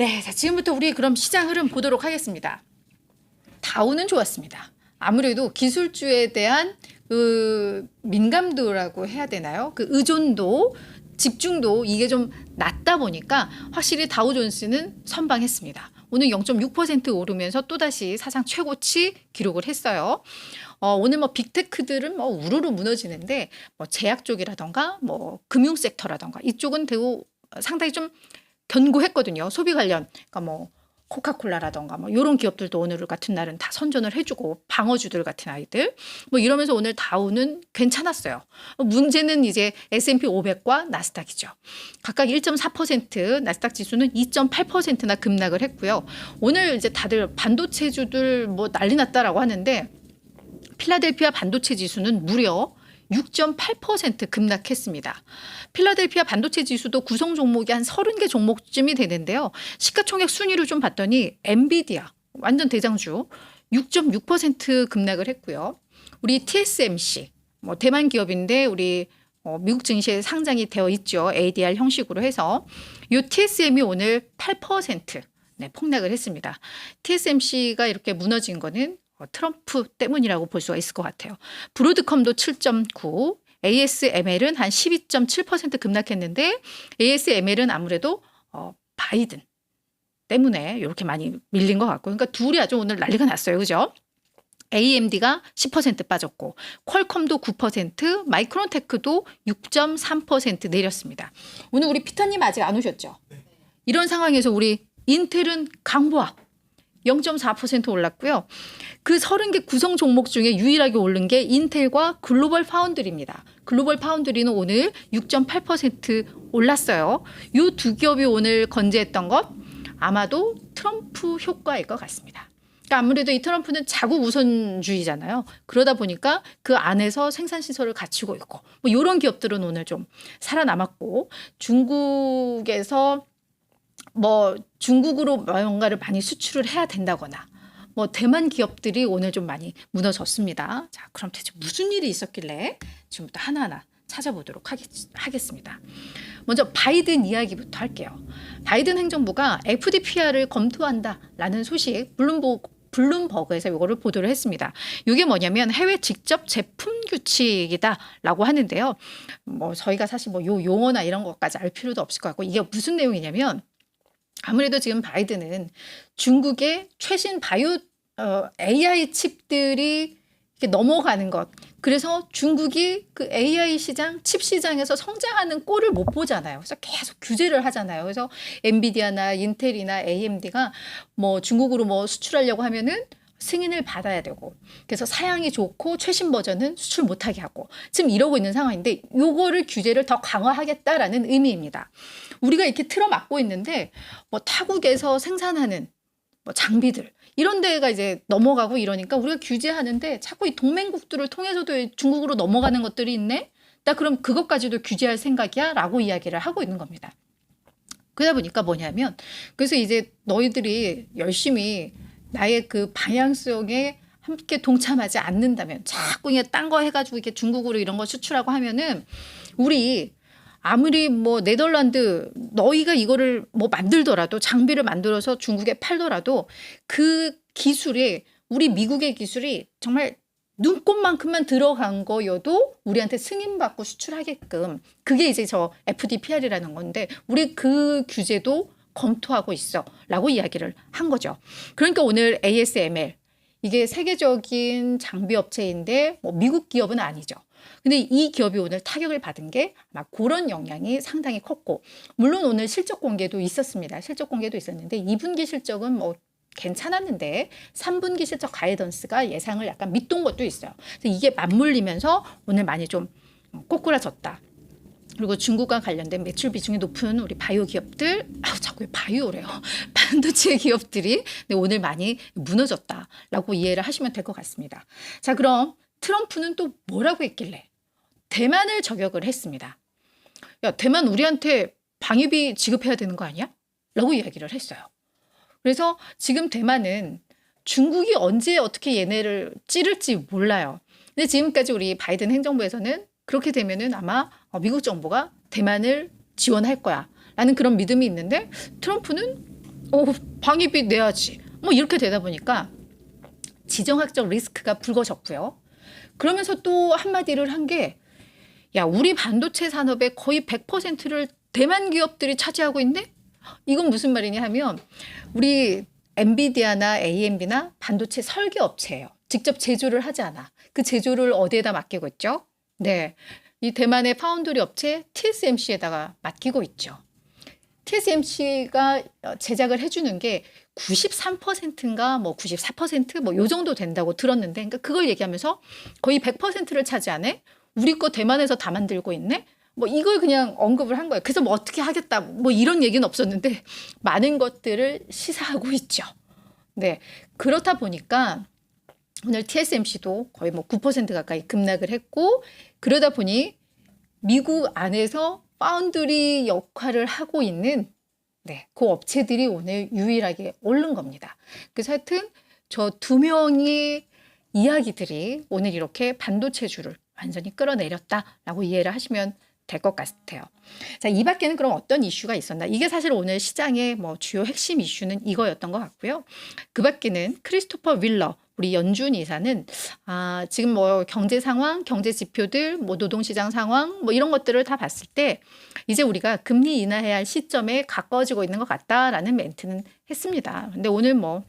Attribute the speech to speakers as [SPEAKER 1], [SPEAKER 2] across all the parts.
[SPEAKER 1] 네, 자, 지금부터 우리 그럼 시장 흐름 보도록 하겠습니다. 다우는 좋았습니다. 아무래도 기술주에 대한 그 민감도라고 해야 되나요? 그 의존도, 집중도 이게 좀 낮다 보니까 확실히 다우존스는 선방했습니다. 오늘 0.6% 오르면서 또다시 사상 최고치 기록을 했어요. 어, 오늘 뭐 빅테크들은 뭐 우르르 무너지는데 뭐 제약 쪽이라던가 뭐 금융 섹터라던가 이쪽은 대우 상당히 좀 견고했거든요. 소비 관련. 그러니까 뭐 코카콜라라던가 뭐 이런 기업들도 오늘 같은 날은 다 선전을 해주고 방어주들 같은 아이들 뭐 이러면서 오늘 다우는 괜찮았어요. 문제는 이제 S&P 500과 나스닥이죠. 각각 1.4% 나스닥 지수는 2.8%나 급락을 했고요. 오늘 이제 다들 반도체주들 뭐 난리 났다라고 하는데 필라델피아 반도체 지수는 무려 6.8% 급락했습니다. 필라델피아 반도체 지수도 구성 종목이 한 30개 종목쯤이 되는데요. 시가총액 순위를 좀 봤더니 엔비디아 완전 대장주 6.6% 급락을 했고요. 우리 TSMC 뭐 대만 기업인데 우리 어, 미국 증시에 상장이 되어 있죠. ADR 형식으로 해서 이 TSM이 오늘 8% 네, 폭락을 했습니다. TSMC가 이렇게 무너진 거는 어, 트럼프 때문이라고 볼 수가 있을 것 같아요. 브로드컴도 7.9, ASML은 한 12.7% 급락했는데 ASML은 아무래도 어, 바이든 때문에 이렇게 많이 밀린 것 같고, 그러니까 둘이 아주 오늘 난리가 났어요, 그죠? AMD가 10% 빠졌고, 퀄컴도 9%, 마이크론테크도 6.3% 내렸습니다. 오늘 우리 피터님 아직 안 오셨죠? 이런 상황에서 우리 인텔은 강보합 0.4% 올랐고요. 그 30개 구성 종목 중에 유일하게 오른 게 인텔과 글로벌 파운드리입니다. 글로벌 파운드리는 오늘 6.8% 올랐어요. 이 두 기업이 오늘 건재했던 것 아마도 트럼프 효과일 것 같습니다. 그러니까 아무래도 이 트럼프는 자국 우선주의잖아요. 그러다 보니까 그 안에서 생산 시설을 갖추고 있고 뭐 이런 기업들은 오늘 좀 살아남았고 중국에서 뭐 중국으로 뭔가를 많이 수출을 해야 된다거나 뭐 대만 기업들이 오늘 좀 많이 무너졌습니다. 자, 그럼 대체 무슨 일이 있었길래 지금부터 하나하나 찾아보도록 하겠, 하겠습니다. 먼저 바이든 이야기부터 할게요. 바이든 행정부가 FDPR을 검토한다라는 소식 블룸버그 블룸버그에서 이거를 보도를 했습니다. 이게 뭐냐면 해외 직접 제품 규칙이다라고 하는데요. 뭐 저희가 사실 뭐 요 용어나 이런 것까지 알 필요도 없을 것 같고 이게 무슨 내용이냐면 아무래도 지금 바이든은 중국의 최신 바이오 어, AI 칩들이 이렇게 넘어가는 것. 그래서 중국이 그 AI 시장, 칩 시장에서 성장하는 꼴을 못 보잖아요. 그래서 계속 규제를 하잖아요. 그래서 엔비디아나 인텔이나 AMD가 뭐 중국으로 뭐 수출하려고 하면은 승인을 받아야 되고 그래서 사양이 좋고 최신 버전은 수출 못하게 하고 지금 이러고 있는 상황인데 요거를 규제를 더 강화하겠다라는 의미입니다. 우리가 이렇게 틀어막고 있는데 뭐 타국에서 생산하는 뭐 장비들 이런 데가 이제 넘어가고 이러니까 우리가 규제하는데 자꾸 이 동맹국들을 통해서도 중국으로 넘어가는 것들이 있네. 나 그럼 그것까지도 규제할 생각이야? 라고 이야기를 하고 있는 겁니다. 그러다 보니까 뭐냐면 그래서 이제 너희들이 열심히 나의 그 방향성에 함께 동참하지 않는다면 자꾸 이게 딴거 해가지고 이렇게 중국으로 이런 거 수출하고 하면은 우리 아무리 뭐 네덜란드 너희가 이거를 뭐 만들더라도 장비를 만들어서 중국에 팔더라도 그 기술이 우리 미국의 기술이 정말 눈꽃만큼만 들어간 거여도 우리한테 승인받고 수출하게끔 그게 이제 저 FDPR이라는 건데 우리 그 규제도 검토하고 있어 라고 이야기를 한 거죠. 그러니까 오늘 ASML 이게 세계적인 장비 업체인데 뭐 미국 기업은 아니죠. 근데 이 기업이 오늘 타격을 받은 게 아마 그런 영향이 상당히 컸고 물론 오늘 실적 공개도 있었습니다. 실적 공개도 있었는데 2분기 실적은 뭐 괜찮았는데 3분기 실적 가이던스가 예상을 약간 밑돈 것도 있어요. 그래서 이게 맞물리면서 오늘 많이 좀 꼬꾸라졌다. 그리고 중국과 관련된 매출 비중이 높은 우리 바이오 기업들, 아우 자꾸 왜 바이오래요. 반도체 기업들이 네, 오늘 많이 무너졌다라고 이해를 하시면 될 것 같습니다. 자, 그럼 트럼프는 또 뭐라고 했길래 대만을 저격을 했습니다. 야, 대만 우리한테 방위비 지급해야 되는 거 아니야? 라고 이야기를 했어요. 그래서 지금 대만은 중국이 언제 어떻게 얘네를 찌를지 몰라요. 근데 지금까지 우리 바이든 행정부에서는 그렇게 되면은 아마 어, 미국 정부가 대만을 지원할 거야. 라는 그런 믿음이 있는데 트럼프는 어, 방위비 내야지. 뭐 이렇게 되다 보니까 지정학적 리스크가 불거졌고요. 그러면서 또 한마디를 한 게, 야, 우리 반도체 산업의 거의 100%를 대만 기업들이 차지하고 있네? 이건 무슨 말이냐 하면, 우리 엔비디아나 AMD나 반도체 설계 업체예요. 직접 제조를 하지 않아. 그 제조를 어디에다 맡기고 있죠? 네. 이 대만의 파운드리 업체 TSMC에다가 맡기고 있죠. TSMC가 제작을 해주는 게 93%인가 뭐 94%뭐 요 정도 된다고 들었는데 그러니까 그걸 얘기하면서 거의 100%를 차지하네. 우리 거 대만에서 다 만들고 있네. 뭐 이걸 그냥 언급을 한 거예요. 그래서 뭐 어떻게 하겠다 뭐 이런 얘기는 없었는데 많은 것들을 시사하고 있죠. 네. 그렇다 보니까 오늘 TSMC도 거의 뭐 9% 가까이 급락을 했고 그러다 보니 미국 안에서 파운드리 역할을 하고 있는 네, 그 업체들이 오늘 유일하게 오른 겁니다. 그래서 하여튼 저 두 명의 이야기들이 오늘 이렇게 반도체주를 완전히 끌어내렸다라고 이해를 하시면 될 것 같아요. 자, 이 밖에는 그럼 어떤 이슈가 있었나? 이게 사실 오늘 시장의 뭐 주요 핵심 이슈는 이거였던 것 같고요. 그 밖에는 크리스토퍼 윌러, 우리 연준 이사는 아, 지금 뭐 경제 상황, 경제 지표들, 뭐 노동 시장 상황, 뭐 이런 것들을 다 봤을 때 이제 우리가 금리 인하해야 할 시점에 가까워지고 있는 것 같다라는 멘트는 했습니다. 근데 오늘 뭐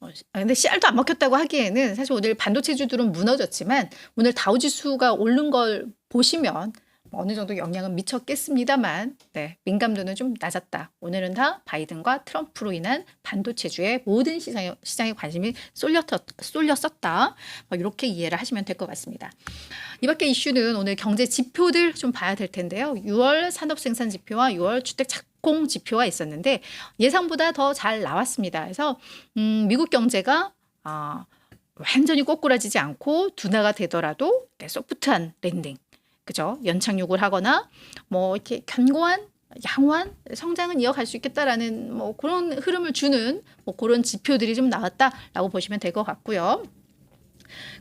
[SPEAKER 1] 어, 아, 근데 씨알도 안 먹혔다고 하기에는 사실 오늘 반도체주들은 무너졌지만 오늘 다우지수가 오른 걸 보시면 뭐 어느 정도 영향은 미쳤겠습니다만 네, 민감도는 좀 낮았다. 오늘은 다 바이든과 트럼프로 인한 반도체주의 모든 시장에, 시장에 관심이 쏠렸, 쏠렸었다. 뭐 이렇게 이해를 하시면 될 것 같습니다. 이 밖에 이슈는 오늘 경제 지표들 좀 봐야 될 텐데요. 6월 산업생산 지표와 6월 주택 착 공 지표가 있었는데 예상보다 더 잘 나왔습니다. 그래서 음, 미국 경제가 아, 완전히 꼬꾸라지지 않고 둔화가 되더라도 네, 소프트한 랜딩 그죠? 연착륙을 하거나 뭐 이렇게 견고한 양호한 성장은 이어갈 수 있겠다라는 뭐 그런 흐름을 주는 뭐 그런 지표들이 좀 나왔다라고 보시면 될 것 같고요.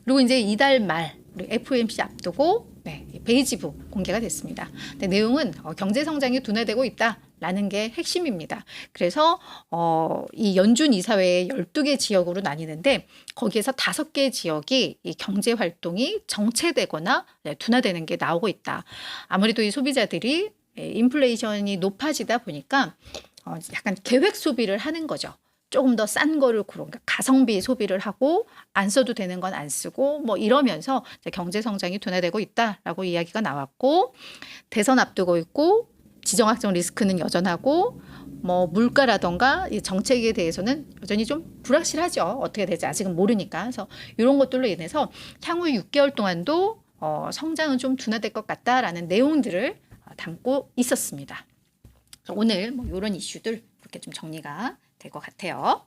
[SPEAKER 1] 그리고 이제 이달 말 우리 FOMC 앞두고 네, 베이지부 공개가 됐습니다. 내용은 어, 경제 성장이 둔화되고 있다 라는 게 핵심입니다. 그래서 어, 이 연준 이사회의 12개 지역으로 나뉘는데 거기에서 5개 지역이 이 경제 활동이 정체되거나 네, 둔화되는 게 나오고 있다. 아무래도 이 소비자들이 예, 인플레이션이 높아지다 보니까 어, 약간 계획 소비를 하는 거죠. 조금 더 싼 거를 고르 그러니까 가성비 소비를 하고 안 써도 되는 건 안 쓰고 뭐 이러면서 경제 성장이 둔화되고 있다라고 이야기가 나왔고 대선 앞두고 있고 지정학적 리스크는 여전하고 뭐 물가라던가 이 정책에 대해서는 여전히 좀 불확실하죠. 어떻게 될지 아직은 모르니까. 그래서 이런 것들로 인해서 향후 6개월 동안도 어, 성장은 좀 둔화될 것 같다라는 내용들을 어, 담고 있었습니다. 오늘 뭐 이런 이슈들 이렇게 좀 정리가 될 것 같아요.